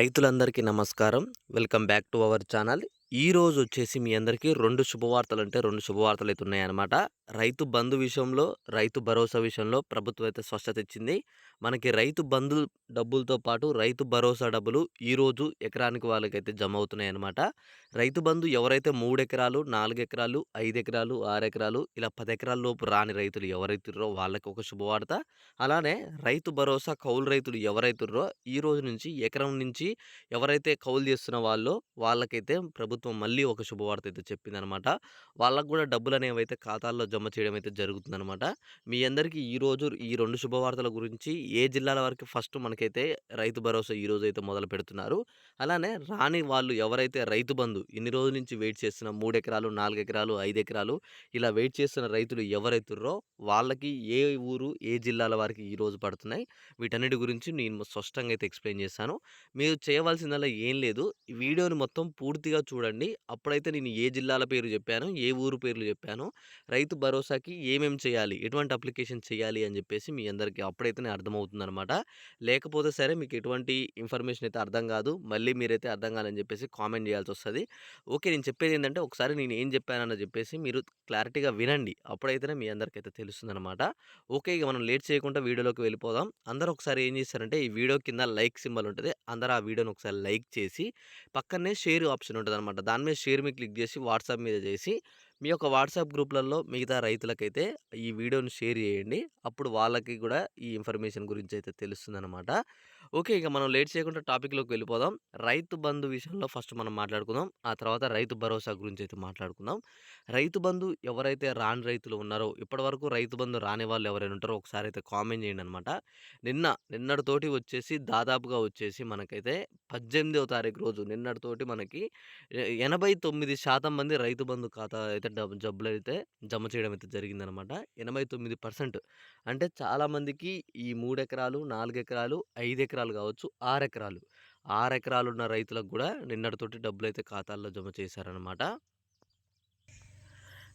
రైతులందరికీ నమస్కారం. Welcome back to our channel. ఈ రోజు వచ్చేసి మీ అందరికీ రెండు శుభవార్తలు అంటే రెండు శుభవార్తలు అయితే ఉన్నాయన్నమాట. రైతు బంధు విషయంలో రైతు భరోసా విషయంలో ప్రభుత్వం అయితే స్పష్టత ఇచ్చింది. మనకి రైతు బంధు డబ్బులతో పాటు రైతు భరోసా డబ్బులు ఈరోజు ఎకరానికి వాళ్ళకైతే జమ అవుతున్నాయి అనమాట రైతు బంధు ఎవరైతే మూడు ఎకరాలు నాలుగు ఎకరాలు ఐదు ఎకరాలు ఆరు ఎకరాలు ఇలా పది ఎకరాల లోపు రాని రైతులు ఎవరైతుర్రో వాళ్ళకి ఒక శుభవార్త. అలానే రైతు భరోసా కౌలు రైతులు ఎవరైతుర్రో ఈ రోజు నుంచి ఎకరం నుంచి ఎవరైతే కౌలు చేస్తున్న వాళ్ళో వాళ్ళకైతే ప్రభుత్వం మళ్ళీ ఒక శుభవార్త అయితే చెప్పిందనమాట వాళ్ళకు కూడా డబ్బులు అనేవి అయితే ఖాతాల్లో జమ చేయడం అయితే జరుగుతుందనమాట మీ అందరికీ ఈరోజు ఈ రెండు శుభవార్తల గురించి ఏ జిల్లాల వరకు ఫస్ట్ మనకైతే రైతు భరోసా ఈ రోజు అయితే మొదలు పెడుతున్నారు. అలానే రాని వాళ్ళు ఎవరైతే రైతు బంధు ఇన్ని రోజుల నుంచి వెయిట్ చేస్తున్న మూడు ఎకరాలు నాలుగు ఎకరాలు ఐదు ఎకరాలు ఇలా వెయిట్ చేస్తున్న రైతులు ఎవరైతుర్రో వాళ్ళకి ఏ ఊరు ఏ జిల్లాల వారికి ఈ రోజు పడుతున్నాయి వీటన్నిటి గురించి నేను స్పష్టంగా అయితే ఎక్స్ప్లెయిన్ చేశాను మీరు చేయవలసిందల్లా ఏం లేదు. వీడియోని మొత్తం పూర్తిగా చూడండి. అప్పుడైతే నేను ఏ జిల్లాల పేరు చెప్పాను ఏ ఊరు పేర్లు చెప్పాను. రైతు భరోసాకి ఏమేమి చేయాలి? ఎటువంటి అప్లికేషన్ చేయాలి? అని చెప్పేసి మీ అందరికీ అప్పుడైతేనే అర్థమవుతుందనమాట లేకపోతే సరే మీకు ఎటువంటి ఇన్ఫర్మేషన్ అయితే అర్థం కాదు. మళ్ళీ మీరైతే అర్థం కాదని చెప్పేసి కామెంట్ చేయాల్సి వస్తుంది. ఓకే నేను చెప్పేది ఏంటంటే ఒకసారి నేను ఏం చెప్పానని చెప్పేసి మీరు క్లారిటీగా వినండి. అప్పుడైతేనే మీ అందరికైతే తెలుస్తుందనమాట ఓకే ఇక మనం లేట్ చేయకుండా వీడియోలోకి వెళ్ళిపోదాం. అందరూ ఒకసారి ఏం చేస్తారంటే ఈ వీడియో కింద లైక్ సింబల్ ఉంటుంది. అందరూ ఆ వీడియోని ఒకసారి లైక్ చేసి పక్కనే షేర్ ఆప్షన్ ఉంటుంది అనమాట దాని మీద షేర్ మీద క్లిక్ చేసి వాట్సాప్ మీద చేసి మీ యొక్క వాట్సాప్ గ్రూప్లలో మిగతా రైతులకైతే ఈ వీడియోని షేర్ చేయండి. అప్పుడు వాళ్ళకి కూడా ఈ ఇన్ఫర్మేషన్ గురించి అయితే తెలుస్తుందన్నమాట. ఓకే. ఇక మనం లేట్ చేయకుండా టాపిక్లోకి వెళ్ళిపోదాం. రైతు బంధు విషయంలో ఫస్ట్ మనం మాట్లాడుకుందాం. ఆ తర్వాత రైతు భరోసా గురించి అయితే మాట్లాడుకుందాం. రైతు బంధు ఎవరైతే రాని రైతులు ఉన్నారో ఇప్పటివరకు రైతు బంధు రాని వాళ్ళు ఎవరైనా ఉంటారో ఒకసారి అయితే కామెంట్ చేయండి అనమాట నిన్న నిన్నటితోటి వచ్చేసి దాదాపుగా వచ్చేసి మనకైతే పద్దెనిమిదవ తారీఖు రోజు నిన్నటితోటి మనకి ఎనభై తొమ్మిది శాతం మంది రైతు బంధు ఖాతా అయితే డబ్బు జబ్బులు అయితే జమ చేయడం అయితే జరిగిందనమాట ఎనభై తొమ్మిది పర్సెంట్. అంటే చాలామందికి ఈ మూడు ఎకరాలు నాలుగు ఎకరాలు ఐదు ఎకరాలు ఎకరాలు కావచ్చు ఆరు ఎకరాలు ఆరు ఎకరాలు ఉన్న రైతులకు కూడా నిన్నటితోటి డబ్బులు అయితే ఖాతాల్లో జమ చేశారనమాట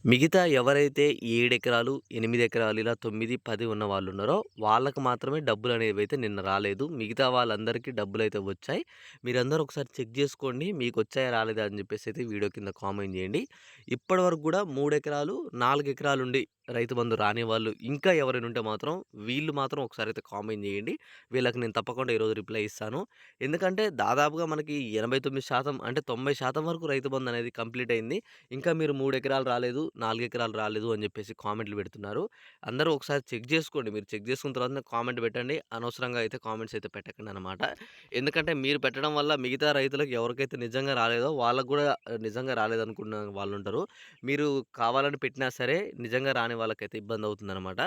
మిగతా ఎవరైతే ఏడు ఎకరాలు ఎనిమిది ఎకరాలు ఇలా తొమ్మిది పది ఉన్న వాళ్ళు ఉన్నారో వాళ్ళకు మాత్రమే డబ్బులు అనేవి అయితే నిన్న రాలేదు. మిగతా వాళ్ళందరికీ డబ్బులు అయితే వచ్చాయి. మీరందరూ ఒకసారి చెక్ చేసుకోండి మీకు వచ్చాయా రాలేదా అని చెప్పేసి అయితే వీడియో కింద కామెంట్ చేయండి ఇప్పటి వరకు కూడా మూడు ఎకరాలు నాలుగు ఎకరాలు ఉండి రైతు బంధు రాని వాళ్ళు ఇంకా ఎవరైనా ఉంటే మాత్రం వీళ్ళు మాత్రం ఒకసారి అయితే కామెంట్ చేయండి. వీళ్ళకి నేను తప్పకుండా ఈరోజు రిప్లై ఇస్తాను. ఎందుకంటే దాదాపుగా మనకి ఎనభై తొమ్మిది శాతం అంటే తొంభై శాతం వరకు రైతు బంధు అనేది కంప్లీట్ అయింది. ఇంకా మీరు మూడు ఎకరాలు రాలేదు నాలుగు ఎకరాలు రాలేదు అని చెప్పేసి కామెంట్లు పెడుతున్నారు. అందరూ ఒకసారి చెక్ చేసుకోండి. మీరు చెక్ చేసుకున్న తర్వాత కామెంట్ పెట్టండి. అనవసరంగా అయితే కామెంట్స్ అయితే పెట్టకండి అనమాట ఎందుకంటే మీరు పెట్టడం వల్ల మిగతా రైతులకు ఎవరికైతే నిజంగా రాలేదో వాళ్ళకు కూడా నిజంగా రాలేదనుకున్న వాళ్ళు ఉంటారు. మీరు కావాలని పెట్టినా సరే నిజంగా రాని వాళ్ళకైతే ఇబ్బంది అవుతుందన్నమాట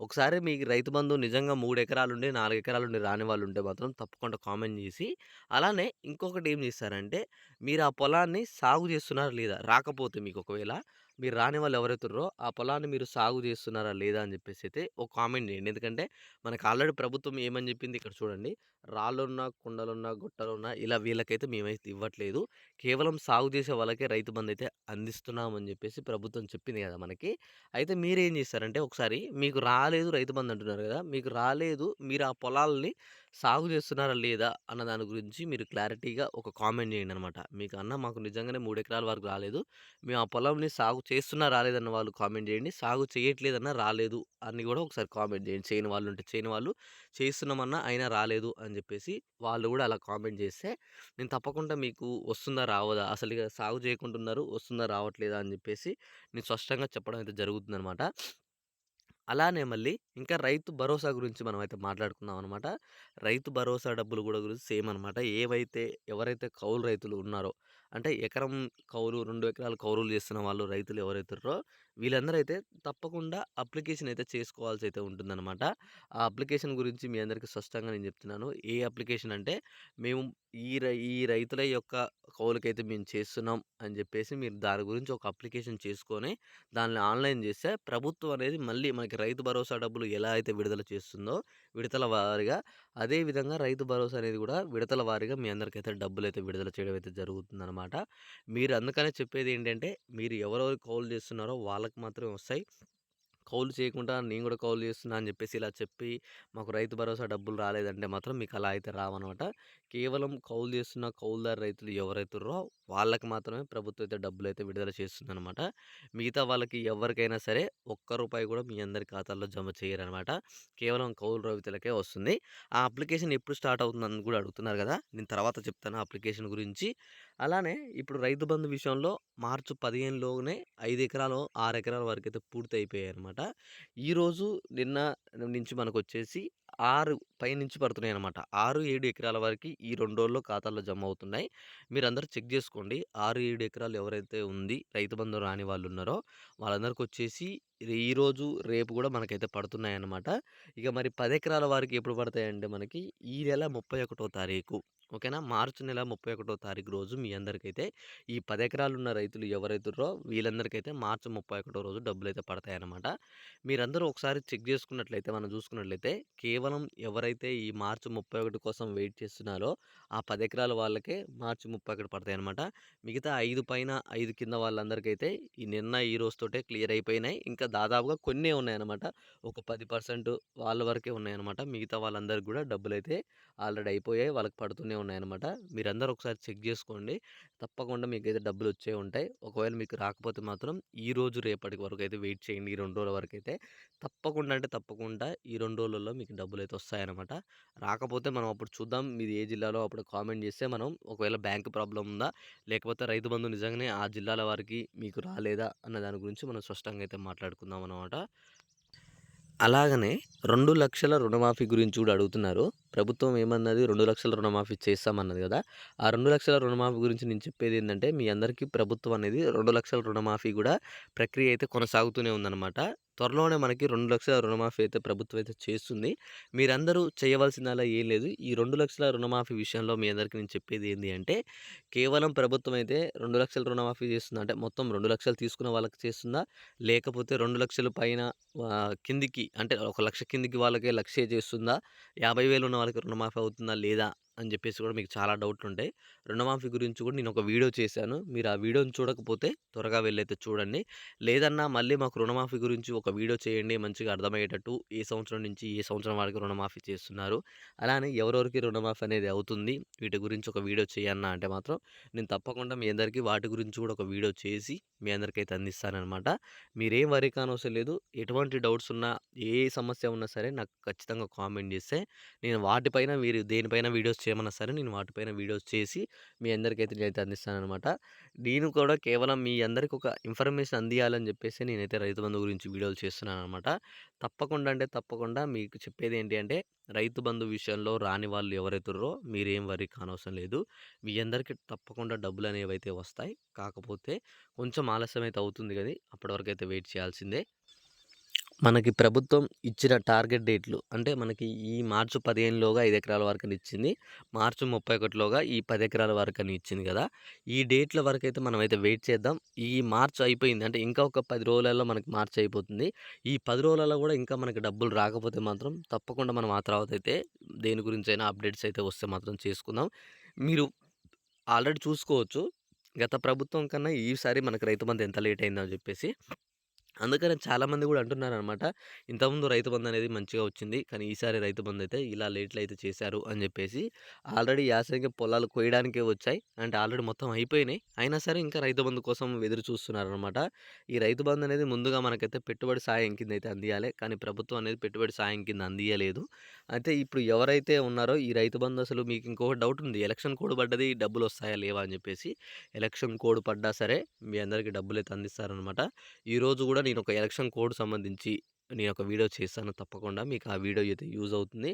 ఒకసారి మీకు రైతు బంధు నిజంగా మూడు ఎకరాలు ఉండి నాలుగు ఎకరాలు ఉండి రాని వాళ్ళు ఉంటే మాత్రం తప్పకుండా కామెంట్ చేసి అలానే ఇంకొకటి ఏం చేస్తారంటే మీరు ఆ పొలాన్ని సాగు చేస్తున్నారా లేదా? రాకపోతే మీకు ఒకవేళ మీరు రాని వాళ్ళు ఎవరైతున్నారో ఆ పొలాన్ని మీరు సాగు చేస్తున్నారా లేదా అని చెప్పేసి అయితే ఒక కామెంట్ చేయండి. ఎందుకంటే మనకు ఆల్రెడీ ప్రభుత్వం ఏమని చెప్పింది? ఇక్కడ చూడండి. రాళ్ళున్నా కుండలున్నా గుట్టలున్నా ఇలా వీళ్ళకైతే మేమైతే ఇవ్వట్లేదు. కేవలం సాగు చేసే వాళ్ళకే రైతు బంధు అయితే అందిస్తున్నామని చెప్పేసి ప్రభుత్వం చెప్పింది కదా మనకి. అయితే మీరేం చేస్తారంటే ఒకసారి మీకు రాలేదు రైతు బంధు అంటున్నారు కదా మీకు రాలేదు మీరు ఆ పొలాలని సాగు చేస్తున్నారా లేదా అన్న దాని గురించి మీరు క్లారిటీగా ఒక కామెంట్ చేయండి అనమాట మీకు అన్న మాకు నిజంగానే మూడు ఎకరాల వరకు రాలేదు మేము ఆ పొలంని సాగు చేస్తున్నా రాలేదన్న వాళ్ళు కామెంట్ చేయండి సాగు చేయట్లేదన్నా రాలేదు అని కూడా ఒకసారి కామెంట్ చేయండి. చేయని వాళ్ళు ఉంటే చేయని వాళ్ళు చేస్తున్నామన్నా అయినా రాలేదు అని అని చెప్పేసి వాళ్ళు కూడా అలా కామెంట్ చేస్తే నేను తప్పకుండా మీకు వస్తుందా రావదా? అసలు ఇక సాగు చేయకుంటున్నారు వస్తుందా రావట్లేదా? అని చెప్పేసి నేను స్పష్టంగా చెప్పడం అయితే జరుగుతుందనమాట అలానే మళ్ళీ ఇంకా రైతు భరోసా గురించి మనం అయితే మాట్లాడుకుందాం అనమాట రైతు భరోసా డబ్బులు కూడా గురించి సేమ్ అనమాట ఏవైతే ఎవరైతే కౌలు రైతులు ఉన్నారో అంటే ఎకరం కౌలు రెండు ఎకరాలు కౌలులు చేస్తున్న వాళ్ళు రైతులు ఎవరైతే వీళ్ళందరూ అయితే తప్పకుండా అప్లికేషన్ అయితే చేసుకోవాల్సి అయితే ఉంటుందన్నమాట. ఆ అప్లికేషన్ గురించి మీ అందరికీ స్పష్టంగా నేను చెప్తున్నాను. ఏ అప్లికేషన్ అంటే మేము ఈ రై ఈ రైతుల యొక్క కౌలుకైతే మేము చేస్తున్నాం అని చెప్పేసి మీరు దాని గురించి ఒక అప్లికేషన్ చేసుకొని దాన్ని ఆన్లైన్ చేస్తే ప్రభుత్వం అనేది మళ్ళీ మనకి రైతు భరోసా డబ్బులు ఎలా అయితే విడుదల చేస్తుందో విడతల వారిగా అదే విధంగా రైతు భరోసా అనేది కూడా విడతల వారీగా మీ అందరికైతే డబ్బులు అయితే విడుదల చేయడం అయితే జరుగుతుందన్నమాట. మీరు అందుకనే చెప్పేది ఏంటంటే మీరు ఎవరెవరు కౌలు చేస్తున్నారో వాళ్ళకి మాత్రమే వస్తాయి. కౌలు చేయకుండా నేను కూడా కౌలు చేస్తున్నా అని చెప్పేసి ఇలా చెప్పి మాకు రైతు భరోసా డబ్బులు రాలేదంటే మాత్రం మీకు అలా అయితే రావన్నమాట. కేవలం కౌలు చేస్తున్న కౌలుదారు రైతులు ఎవరైతుర్రో వాళ్ళకి మాత్రమే ప్రభుత్వం అయితే డబ్బులైతే విడుదల చేస్తుందనమాట. మిగతా వాళ్ళకి ఎవరికైనా సరే ఒక్క రూపాయి కూడా మీ అందరి ఖాతాల్లో జమ చేయరనమాట. కేవలం కౌలు రైతులకే వస్తుంది. ఆ అప్లికేషన్ ఎప్పుడు స్టార్ట్ అవుతుందని కూడా అడుగుతున్నారు కదా! నేను తర్వాత చెప్తాను ఆ అప్లికేషన్ గురించి. అలానే ఇప్పుడు రైతు బంధు విషయంలో మార్చి పదిహేనులోనే ఐదు ఎకరాలు, ఆరు ఎకరాల వరకు అయితే పూర్తయిపోయాయి పూర్తయిపోయాయనమాట. ఈరోజు, నిన్న నుంచి మనకొచ్చేసి ఆరు పైనుంచి పడుతున్నాయనమాట. 6, 7 ఎకరాల వరకు ఈ రెండు రోజుల్లో ఖాతాల్లో జమ అవుతున్నాయి. మీరందరూ చెక్ చేసుకోండి. 6, 7 ఎకరాలు ఎవరైతే ఉంది రైతు బంధు రాని వాళ్ళున్నారో వాళ్ళందరికొచ్చేసి ఈరోజు, రేపు కూడా మనకైతే పడుతున్నాయన్నమాట. ఇక మరి పది ఎకరాల వారికి ఎప్పుడు పడతాయంటే మనకి ఈ నెల 31 తారీఖు ఓకేనా? మార్చి నెల 31 తారీఖు రోజు మీ అందరికైతే ఈ 10 ఎకరాలున్న రైతులు ఎవరైతుర్రో వీళ్ళందరికైతే మార్చి 31 రోజు డబ్బులు అయితే పడతాయన్నమాట. మీరందరూ ఒకసారి చెక్ చేసుకున్నట్లయితే మనం చూసుకున్నట్లయితే కేవలం ఎవరైతే ఈ మార్చి 31 కోసం వెయిట్ చేస్తున్నారో ఆ పది ఎకరాల వాళ్ళకే మార్చి 31 పడతాయన్నమాట. మిగతా ఐదు పైన, ఐదు కింద వాళ్ళందరికైతే ఈ నిన్న, ఈ రోజుతోటే క్లియర్ అయిపోయినాయి. ఇంకా దాదాపుగా కొన్ని ఉన్నాయన్నమాట. ఒక 10% వాళ్ళ వరకే ఉన్నాయన్నమాట. మిగతా వాళ్ళందరికి కూడా డబ్బులైతే ఆల్రెడీ అయిపోయాయి. వాళ్ళకి పడుతూనే ఉన్నాయన్నమాట. మీరందరూ ఒకసారి చెక్ చేసుకోండి. తప్పకుండా మీకైతే డబ్బులొచ్చే ఉంటాయి. ఒకవేళ మీకు రాకపోతే మాత్రం ఈ రోజు రేపటి వరకు అయితే వెయిట్ చేయండి. ఈ రెండు రోజుల వరకు అయితే తప్పకుండా అంటే తప్పకుండా ఈ రెండు రోజులలో మీకు డబ్బులు అయితే వస్తాయన్నమాట. రాకపోతే మనం అప్పుడు చూద్దాం. మీది ఏ జిల్లాలో అప్పుడు కామెంట్ చేస్తే మనం ఒకవేళ బ్యాంక్ ప్రాబ్లం ఉందా? లేకపోతే రైతు బంధు నిజంగానే ఆ జిల్లాల వారికి మీకు రాలేదా? అన్న దాని గురించి మనం స్పష్టంగా అయితే మాట్లాడుకుందాం వాడుకుందాం అనమాట అలాగనే రెండు లక్షల రుణమాఫీ గురించి కూడా అడుగుతున్నారు. ప్రభుత్వం ఏమన్నది రెండు లక్షల రుణమాఫీ చేస్తామన్నది కదా! ఆ రెండు లక్షల రుణమాఫీ గురించి నేను చెప్పేది ఏంటంటే మీ అందరికీ ప్రభుత్వం అనేది రెండు లక్షల రుణమాఫీ కూడా ప్రక్రియ అయితే కొనసాగుతూనే ఉందన్నమాట. త్వరలోనే మనకి రెండు లక్షల రుణమాఫీ అయితే ప్రభుత్వం అయితే చేస్తుంది. మీరందరూ చేయవలసిందల్లా ఏం లేదు. ఈ రెండు లక్షల రుణమాఫీ విషయంలో మీ అందరికీ నేను చెప్పేది ఏంటి అంటే కేవలం ప్రభుత్వం అయితే రెండు లక్షల రుణమాఫీ చేస్తుందా? అంటే మొత్తం 2,00,000 తీసుకున్న వాళ్ళకి చేస్తుందా? లేకపోతే రెండు లక్షల పైన కిందికి అంటే ఒక లక్ష కిందికి వాళ్ళకే లక్ష్య చేస్తుందా? యాభై వేలు ఉన్న వాళ్ళకి రుణమాఫీ అవుతుందా? లేదా? అని చెప్పేసి కూడా మీకు చాలా డౌట్లుంటాయి. రుణమాఫీ గురించి కూడా నేను ఒక వీడియో చేశాను. మీరు ఆ వీడియోని చూడకపోతే త్వరగా వెళ్ళైతే చూడండి. లేదన్నా మళ్ళీ మాకు రుణమాఫీ గురించి ఒక వీడియో చేయండి మంచిగా అర్థమయ్యేటట్టు. ఏ సంవత్సరం నుంచి ఏ సంవత్సరం వరకు రుణమాఫీ చేస్తున్నారు? అలానే ఎవరెవరికి రుణమాఫీ అనేది అవుతుంది? వీటి గురించి ఒక వీడియో చేయన్నా అంటే మాత్రం నేను తప్పకుండా మీ అందరికీ వాటి గురించి కూడా ఒక వీడియో చేసి మీ అందరికైతే అందిస్తానన్నమాట. మీరేం వరి కానవసరం లేదు. ఎటువంటి డౌట్స్ ఉన్నా, ఏ సమస్య ఉన్నా సరే నాకు ఖచ్చితంగా కామెంట్ చేస్తే నేను వాటిపైన మీరు దేనిపైన వీడియోస్ ఏమన్నా సరే నేను వాటిపైన వీడియోస్ చేసి మీ అందరికైతే నేనైతే అందిస్తానమాట నేను కూడా కేవలం మీ అందరికి ఒక ఇన్ఫర్మేషన్ అందియాలని చెప్పేసి నేనైతే రైతు బంధు గురించి వీడియోలు చేస్తున్నానన్నమాట. తప్పకుండా అంటే తప్పకుండా మీకు చెప్పేది ఏంటి అంటే రైతు బంధు విషయంలో రాని వాళ్ళు ఎవరైతుర్రో మీరేం వరి కానవసరం లేదు. మీ అందరికీ తప్పకుండా డబ్బులు అనేవి అయితే వస్తాయి. కాకపోతే కొంచెం ఆలస్యం అయితే అవుతుంది కదా అప్పటి అయితే వెయిట్ చేయాల్సిందే. మనకి ప్రభుత్వం ఇచ్చిన టార్గెట్ డేట్లు అంటే మనకి ఈ మార్చి పదిహేనులోగా ఐదు ఎకరాల వరకు ఇచ్చింది. మార్చి ముప్పై ఒకటిలోగా ఈ పది ఎకరాల వరకు అని ఇచ్చింది కదా! ఈ డేట్ల వరకు అయితే మనమైతే వెయిట్ చేద్దాం. ఈ మార్చి అయిపోయింది. అంటే ఇంకా ఒక పది రోజులలో మనకి మార్చి అయిపోతుంది. ఈ పది రోజులలో కూడా ఇంకా మనకి డబ్బులు రాకపోతే మాత్రం తప్పకుండా మనం ఆ తర్వాత అయితే దేని గురించి అయినా అప్డేట్స్ అయితే వస్తే మాత్రం చేసుకుందాం. మీరు ఆల్రెడీ చూసుకోవచ్చు. గత ప్రభుత్వం కన్నా ఈసారి మనకు రైతు బంధు ఎంత లేట్ అయిందని చెప్పేసి. అందుకని చాలామంది కూడా అంటున్నారు అనమాట ఇంతకుముందు రైతు బంధు అనేది మంచిగా వచ్చింది. కానీ ఈసారి రైతు బంధు అయితే ఇలా లేట్లు అయితే చేశారు అని చెప్పేసి. ఆల్రెడీ యాసంగి పొలాలు కొయ్యడానికే వచ్చాయి. అంటే ఆల్రెడీ మొత్తం అయిపోయినాయి. అయినా సరే ఇంకా రైతు బంధు కోసం ఎదురు చూస్తున్నారనమాట. ఈ రైతు బంధు అనేది ముందుగా మనకైతే పెట్టుబడి సాయం కింద అయితే అందియాలి. కానీ ప్రభుత్వం అనేది పెట్టుబడి సాయం కింద అందియలేదు. అయితే ఇప్పుడు ఎవరైతే ఉన్నారో ఈ రైతు బంధు అసలు మీకు ఇంకొక డౌట్ ఉంది. ఎలక్షన్ కోడ్ పడ్డది డబ్బులు వస్తాయా? లేవా? అని చెప్పేసి. ఎలక్షన్ కోడ్ పడ్డా సరే మీ అందరికీ డబ్బులు అయితే అందిస్తారనమాట. ఈరోజు కూడా నేను ఒక ఎలక్షన్ కోడ్ సంబంధించి నేను ఒక వీడియో చేస్తాను తప్పకుండా. మీకు ఆ వీడియో అయితే యూజ్ అవుతుంది.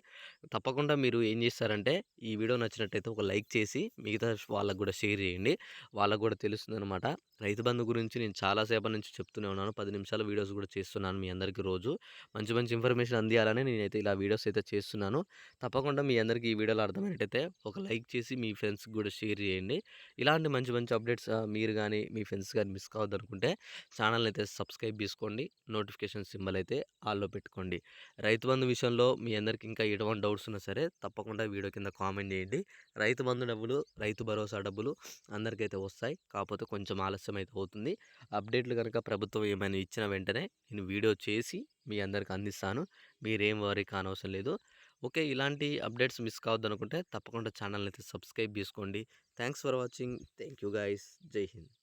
తప్పకుండా మీరు ఏం చేస్తారంటే ఈ వీడియో నచ్చినట్టయితే ఒక లైక్ చేసి మిగతా వాళ్ళకి కూడా షేర్ చేయండి. వాళ్ళకు కూడా తెలుస్తుందనమాట. రైతు బంధు గురించి నేను చాలాసేపటి నుంచి చెప్తూనే ఉన్నాను. పది నిమిషాల వీడియోస్ కూడా చేస్తున్నాను మీ అందరికీ రోజు. మంచి మంచి ఇన్ఫర్మేషన్ అందియాలని నేనైతే ఇలా వీడియోస్ అయితే చేస్తున్నాను. తప్పకుండా మీ అందరికీ ఈ వీడియోలో అర్థమైనట్టయితే ఒక లైక్ చేసి మీ ఫ్రెండ్స్‌కి కూడా షేర్ చేయండి. ఇలాంటి మంచి మంచి అప్డేట్స్ మీరు కానీ మీ ఫ్రెండ్స్ కానీ మిస్ కావద్దనుకుంటే ఛానల్ అయితే సబ్స్క్రైబ్ చేసుకోండి. నోటిఫికేషన్ సింబల్ అయితే ఆల్‌లో పెట్టుకోండి. రైతు బంధు విషయంలో మీ అందరికి ఇంకా ఎటువంటి డౌట్స్ ఉన్నా సరే తప్పకుండా వీడియో కింద కామెంట్ చేయండి. రైతు బంధు డబ్బులు, రైతు భరోసా డబ్బులు అందరికైతే వస్తాయి. కాకపోతే కొంచెం ఆలస్యం అయితే అవుతుంది. అప్డేట్‌లు కనుక ప్రభుత్వం ఏమైనా ఇచ్చిన వెంటనే నేను వీడియో చేసి మీ అందరికి అందిస్తాను. మీరేం వరీ కానవసరం లేదు. ఓకే. ఇలాంటి అప్డేట్స్ మిస్ కావద్దనుకుంటే తప్పకుండా ఛానెల్‌నైతే సబ్స్క్రైబ్ చేసుకోండి thanks for watching. Thank you guys జై హింద్.